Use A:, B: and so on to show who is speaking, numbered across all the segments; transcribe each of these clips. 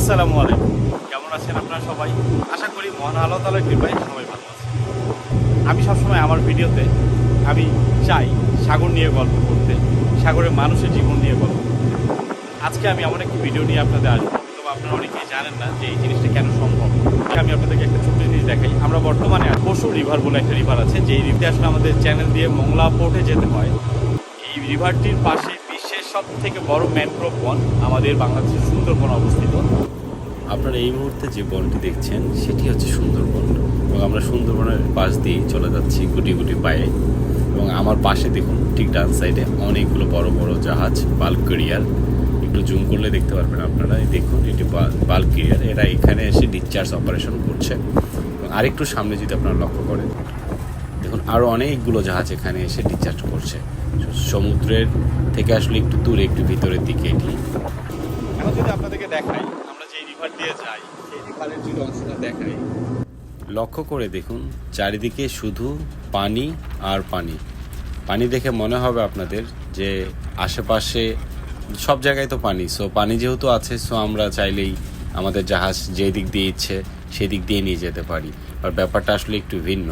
A: আসসালামু আলাইকুম। কেমন আছেন আপনারা সবাই? আশা করি মহান আল্লাহ তালার কৃপায় সবাই ভালো আছেন। আমি সবসময় আমার ভিডিওতে আমি চাই সাগর নিয়ে গল্প করতে, সাগরের মানুষের জীবন নিয়ে গল্প করতে। আজকে আমি এমন একটি ভিডিও নিয়ে আপনাদের আসব। তবে আপনারা অনেকেই জানেন না যে এই জিনিসটা কেন সম্ভব। আমি আপনাদেরকে একটা ছোট্ট জিনিস দেখাই। আমরা বর্তমানে পশু রিভার বলে একটা রিভার আছে, যেই রিভারটি আসলে আমাদের চ্যানেল দিয়ে মংলা পোর্টে যেতে হয়। এই রিভারটির পাশে সব থেকে বড় ম্যানগ্রোভ বন আমাদের বাংলাদেশের সুন্দরবন অবস্থিত।
B: আপনারা এই মুহূর্তে যে বনটি দেখছেন, সেটি হচ্ছে সুন্দরবন এবং আমরা সুন্দরবনের পাশ দিয়েই চলে যাচ্ছি গুটি গুটি পায়ে। এবং আমার পাশে দেখুন, ঠিক ডান সাইডে অনেকগুলো বড় বড় জাহাজ, বাল্ক ক্যারিয়ার। একটু জুম করলে দেখতে পারবেন আপনারা। দেখুন, এটি বাল্ক ক্যারিয়ার। এরা এখানে এসে ডিসচার্জ অপারেশন করছে। এবং আরেকটু সামনে যদি আপনারা লক্ষ্য করেন, দেখুন আরও অনেকগুলো জাহাজ এখানে এসে ডিসচার্জ করছে। সমুদ্রের থেকে আসলে একটু দূরে একটু ভিতরের দিকে। এটি
A: এখন যদি আপনাদেরকে দেখাই আমরা যে রিভার দিয়ে যাই সেই রিভারের যদি অংশটা দেখাই।
B: লক্ষ্য করে দেখুন চারিদিকে শুধু পানি আর পানি। পানি দেখে মনে হবে আপনাদের যে আশেপাশে সব জায়গায় তো পানি সো পানি যেহেতু আছে সো আমরা চাইলেই আমাদের জাহাজ যে দিক দিয়ে ইচ্ছে সেদিক দিয়ে নিয়ে যেতে পারি। আর ব্যাপারটা আসলে একটু ভিন্ন।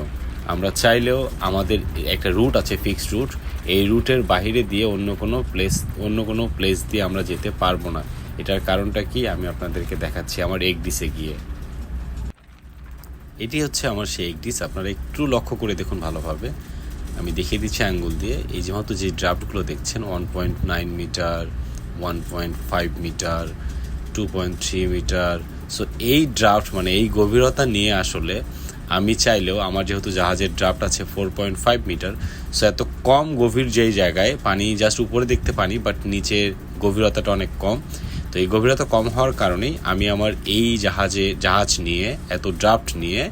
B: আমরা চাইলেও আমাদের একটা রুট আছে ফিক্সড রুট এই রুটের বাইরে দিয়ে অন্য কোনো প্লেস অন্য কোনো প্লেস দিয়ে আমরা যেতে পারব না। এটার কারণটা কি? আমি আপনাদেরকে দেখাচ্ছি আমার এক দিসে গিয়ে। এটি হচ্ছে আমার সেই এক ডিস আপনারা একটু লক্ষ্য করে দেখুন ভালোভাবে। আমি দেখিয়ে দিচ্ছি আঙ্গুল দিয়ে। এই যে যেহেতু যে ড্রাফটগুলো দেখছেন one point nine metre one point five metre two point three metre so এই ড্রাফট মানে এই গভীরতা নিয়ে আসলে আমি চাইলেও আমার যেহেতু জাহাজের ড্রাফট আছে four point five metre so এত কম গভীর যেই জায়গায়, পানি জাস্ট উপরে দেখতে পানি বাট নিচের গভীরতাটা অনেক কম। তো এই গভীরতা কম হওয়ার কারণেই আমি আমার এই জাহাজে, জাহাজ নিয়ে, এত ড্রাফট নিয়ে,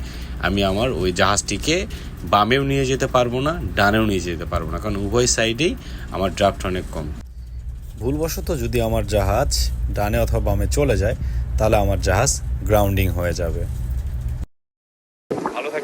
B: আমি আমার ওই জাহাজটিকে বামেও নিয়ে যেতে পারব না, ডানেও নিয়ে যেতে পারব না, কারণ উভয় সাইডেই আমার ড্রাফট অনেক কম।
C: ভুলবশত যদি আমার জাহাজ ডানে অথবা বামে চলে যায়, তাহলে আমার জাহাজ গ্রাউন্ডিং হয়ে যাবে।